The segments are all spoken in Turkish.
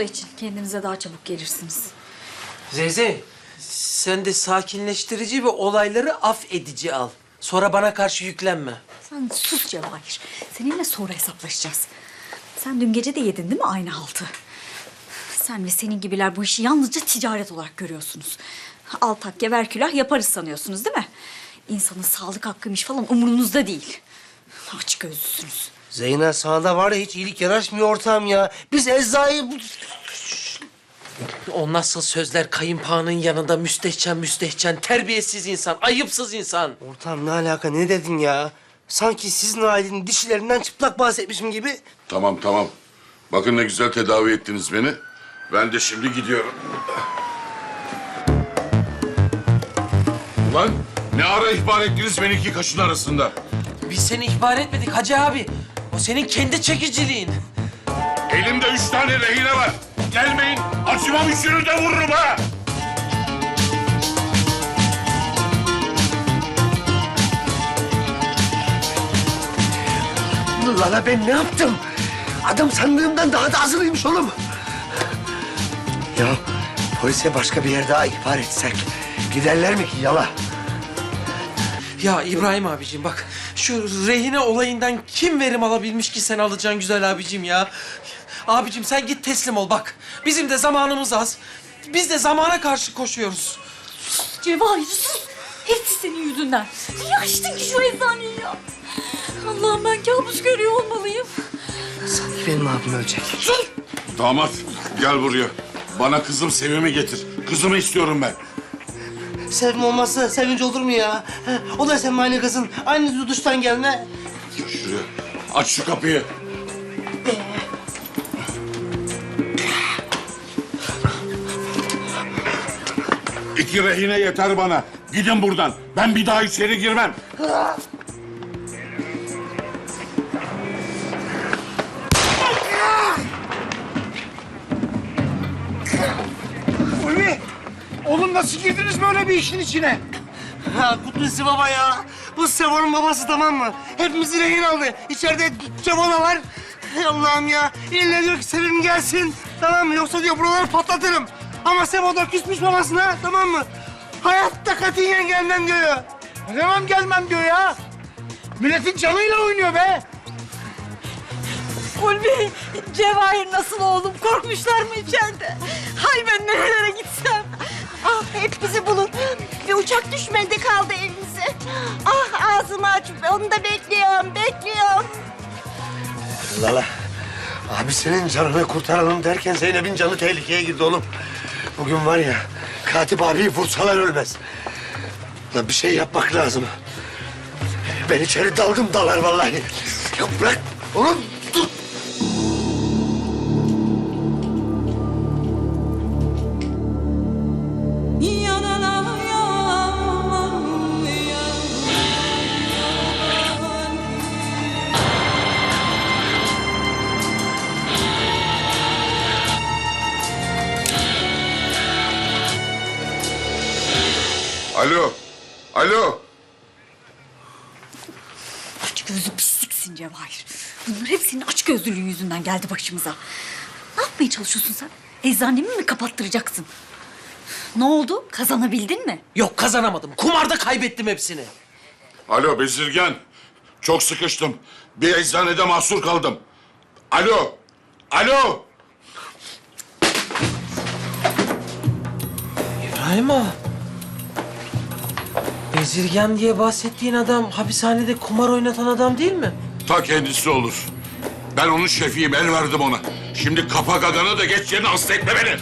da için kendinize daha çabuk gelirsiniz. Zeyze, sen de sakinleştirici ve olayları af edici al. Sonra bana karşı yüklenme. Sen sus Cevahir. Seninle sonra hesaplaşacağız. Sen dün gece de yedin değil mi aynı haltı? Sen ve senin gibiler bu işi yalnızca ticaret olarak görüyorsunuz. Altak gever külah yaparız sanıyorsunuz değil mi? İnsanın sağlık hakkıymış falan umurunuzda değil. Aç gözlüsünüz. Zeyna sana da var ya hiç iyilik yaraşmıyor ortağım ya. Biz eczayı... O nasıl sözler kayınpağının yanında müstehcen müstehcen, terbiyesiz insan, ayıpsız insan. Ortağım ne alaka ne dedin ya? Sanki sizin ailenin dişilerinden çıplak bahsetmişim gibi. Tamam tamam. Bakın ne güzel tedavi ettiniz beni. Ben de şimdi gidiyorum. Ulan ne ara ihbar ettiniz beni iki kaşın arasında? Biz seni ihbar etmedik Hacı abi. Senin kendi çekiciliğin. Elimde üç tane rehine var. Gelmeyin. Acımam üçünü de vururum ha. Lala ben ne yaptım? Adam sandığımdan daha da hazırlıymış oğlum. Ya polise başka bir yer daha ihbar etsek giderler mi ki yala? Ya İbrahim abicim bak şu rehine olayından kim verim alabilmiş ki sen alacaksın güzel abicim ya. Abicim sen git teslim ol bak. Bizim de zamanımız az. Biz de zamana karşı koşuyoruz. Cevahir sus. Hepsi senin yüzünden. Niye açtın ki şu eczaneyi ya? Allah'ım ben kabus görüyor olmalıyım. Sanki benim abim ölecek. Damat gel buraya. Bana kızım Sevim'i getir. Kızımı istiyorum ben. Sevim olmazsa sevinç olur mu ya? O da senin aynı kızın. Aynı duştan gelme. Gel şuraya. Aç şu kapıyı. İki rehine yeter bana. Gidin buradan. Ben bir daha içeri girmem. Nasıl girdiniz böyle bir işin içine? Ha Kutlusi baba ya. Bu Sevo'nun babası tamam mı? Hepimizi rehin aldı. İçeride Cevo da var. Hey Allah'ım ya. İlle diyor ki Sevim gelsin. Tamam mı? Yoksa diyor buraları patlatırım. Ama Sevo da küsmüş babasına tamam mı? Hayatta katiyen gelmem diyor. Zaman gelmem diyor ya. Milletin canıyla oynuyor be. Ulvi, Cevahir nasıl oğlum? Korkmuşlar mı içeride? Hay ben nerelere gitsem? Ah hep bizi bulun. Bir uçak düşmedi kaldı elinize. Ah ağzımı aç. Onu da bekliyorum, bekliyorum. Lala. Abi senin canını kurtaralım derken Zeynep'in canı tehlikeye girdi oğlum. Bugün var ya katip abiyi vursalar ölmez. Lan bir şey yapmak lazım. Ben içeri daldım dalar vallahi. Ya bırak oğlum Alo. Alo. Aç gözlü pisliksin Cevahir. Bunlar hep senin aç gözlülüğün yüzünden geldi başımıza. Ne yapmaya çalışıyorsun sen? Eczanemi mi kapattıracaksın? Ne oldu? Kazanabildin mi? Yok kazanamadım. Kumarda kaybettim hepsini. Alo Bezirgen. Çok sıkıştım. Bir eczanede mahsur kaldım. Alo. Alo. İbrahim ağa. Bezirgen diye bahsettiğin adam hapishanede kumar oynatan adam değil mi? Ta kendisi olur. Ben onun şefiyim, el verdim ona. Şimdi kapa gagana da geç yerine hasta etme beni.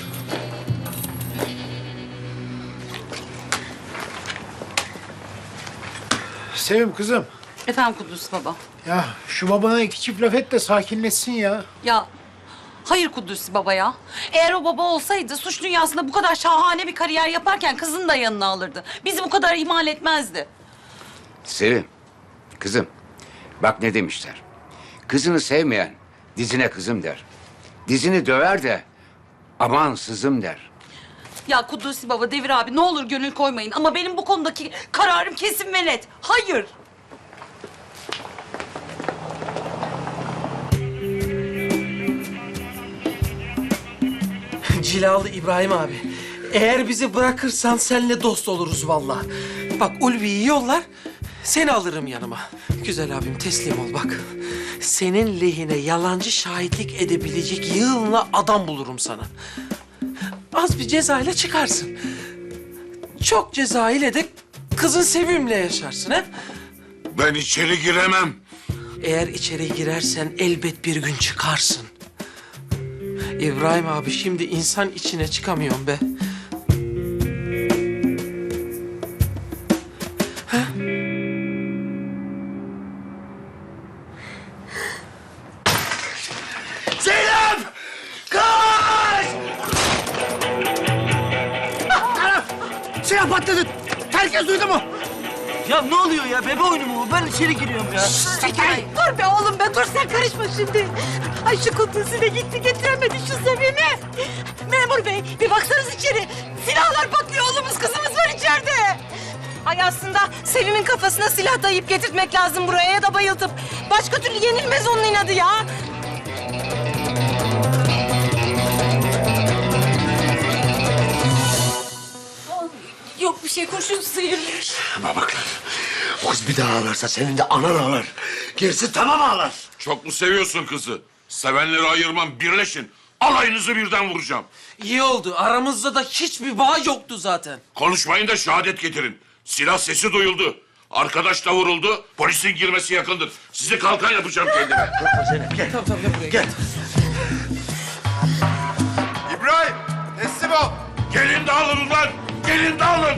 Sevim kızım. Efendim Kudüs baba. Ya şu babana iki çift laf et de sakinleşsin ya. Ya hayır Kudüs baba ya. Eğer o baba olsaydı suç dünyasında bu kadar şahane bir kariyer yaparken kızını da yanına alırdı. Bizi bu kadar ihmal etmezdi. Sevim, kızım. Bak ne demişler. Kızını sevmeyen dizine kızım der. Dizini döver de aman sızım der. Ya Kudüs baba, Devir abi ne olur gönül koymayın. Ama benim bu konudaki kararım kesin ve net. Hayır. Cilalı İbrahim abi. Eğer bizi bırakırsan seninle dost oluruz vallahi. Bak Ulvi'yi yollar, seni alırım yanıma. Güzel abim teslim ol bak. Senin lehine yalancı şahitlik edebilecek yığınla adam bulurum sana. Az bir cezayla çıkarsın. Çok ceza ile de kızın sevimle yaşarsın ha? Ben içeri giremem. Eğer içeri girersen elbet bir gün çıkarsın. İbrahim abi şimdi insan içine çıkamıyorum be. Zeynep! Kaç! Silah patladı. Herkes duydu mu? Ya ne oluyor ya? Bebe oyunu mu bu? Ben içeri giriyorum ya. Dur be oğlum be dur sen karışma şimdi. Ay şu kutusuyla gitti getiremedi şu Sevim'i. Memur bey bir baksanız içeri. Silahlar patlıyor oğlumuz kızımız var içeride. Ay aslında Sevim'in kafasına silah dayayıp getirtmek lazım buraya ya da bayıltıp. Başka türlü yenilmez onun inadı ya. Yok bir şey kurşun sıyırmış. Ama bak lan. O kız bir daha ağlarsa senin de anan ağlar. Gerisi tamam ağlar. Çok mu seviyorsun kızı? Sevenleri ayırmam, birleşin. Alayınızı birden vuracağım. İyi oldu. Aramızda da hiçbir bağ yoktu zaten. Konuşmayın da şehadet getirin. Silah sesi duyuldu. Arkadaş da vuruldu. Polisin girmesi yakındır. Sizi kalkan yapacağım kendime. Zeynep gel. Tamam tamam gel buraya. Gel. İbrahim, teslim ol. Gelin de alın lan. Gelin de alın.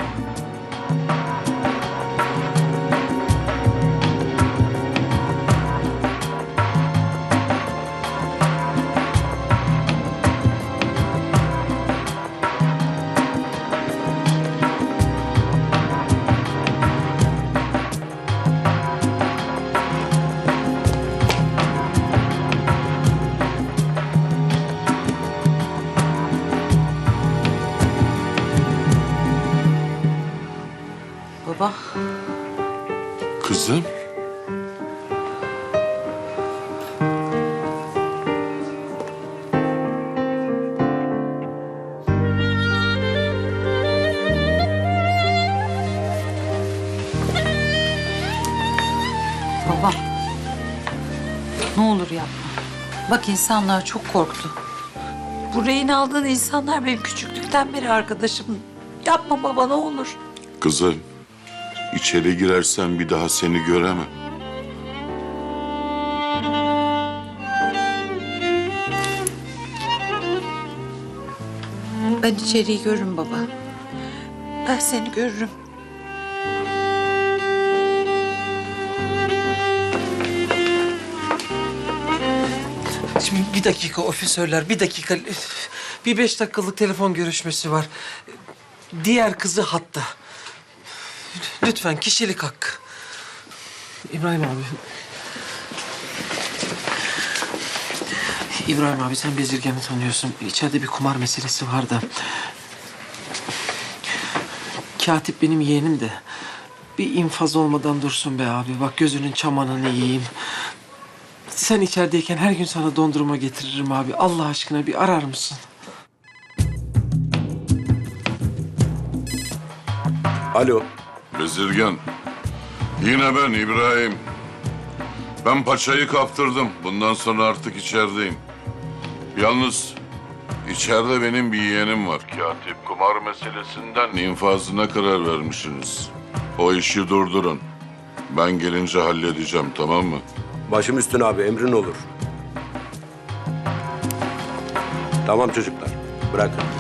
Kızım. Baba. Ne olur yapma. Bak insanlar çok korktu. Bu rehin aldığın insanlar benim küçüklükten beri arkadaşım. Yapma baba ne olur. Kızım, içeri girersen bir daha seni göremem. Ben içeriği görürüm baba. Ben seni görürüm. Şimdi bir dakika ofisörler, bir dakika. Bir beş dakikalık telefon görüşmesi var. Diğer kızı hatta. Lütfen kişilik hakkı. İbrahim abi. İbrahim abi sen Bezirgan'ı tanıyorsun. İçeride bir kumar meselesi var da. Katip benim yeğenim de. Bir infaz olmadan dursun be abi. Bak gözünün çamanını yiyeyim. Sen içerideyken her gün sana dondurma getiririm abi. Allah aşkına bir arar mısın? Alo. Bezirgan, yine ben İbrahim. Ben paçayı kaptırdım. Bundan sonra artık içerideyim. Yalnız içeride benim bir yeğenim var. Katip kumar meselesinden infazına karar vermişsiniz. O işi durdurun. Ben gelince halledeceğim tamam mı? Başım üstüne abi emrin olur. Tamam çocuklar. Bırakın.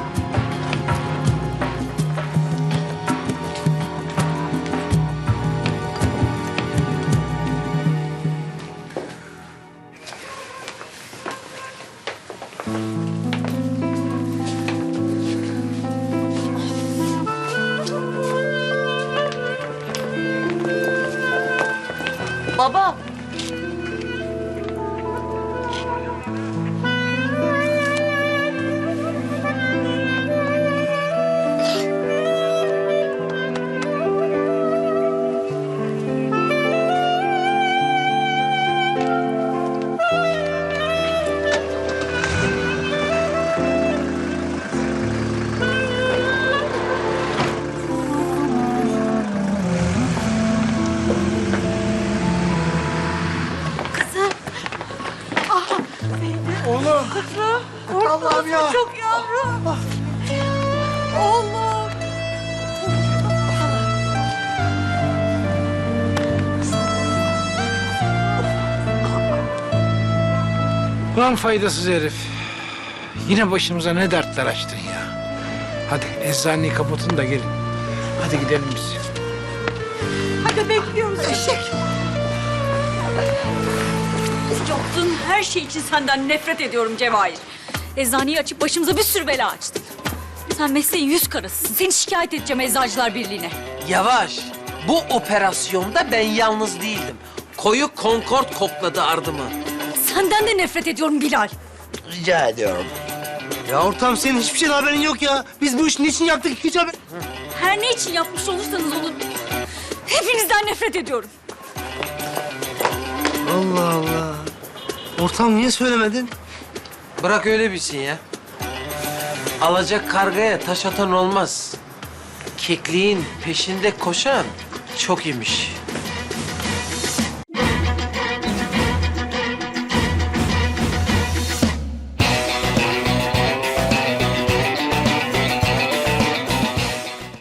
Allah'ım ya. Çok yavrum. Oğlum. Ulan faydasız herif. Yine başımıza ne dertler açtın ya. Hadi eczaneyi kapatın da gelin. Hadi gidelim biz. Hadi bekliyoruz eşek. Yaptığın her şey için senden nefret ediyorum Cevahir. Eczaneyi açıp başımıza bir sürü bela açtın. Sen mesleğin yüz karasısın. Seni şikayet edeceğim Eczacılar Birliği'ne. Yavaş. Bu operasyonda ben yalnız değildim. Koyu Concord kokladı ardımı. Senden de nefret ediyorum Bilal. Rica ediyorum. Ya ortam senin hiçbir şeyden haberin yok ya. Biz bu işi niçin yaptık hiç haber... Her ne için yapmış olursanız olun. Hepinizden nefret ediyorum. Allah Allah. Ortam niye söylemedin? Bırak öyle bilsin ya. Alacak kargaya taş atan olmaz. Kekliğin peşinde koşan çok imiş.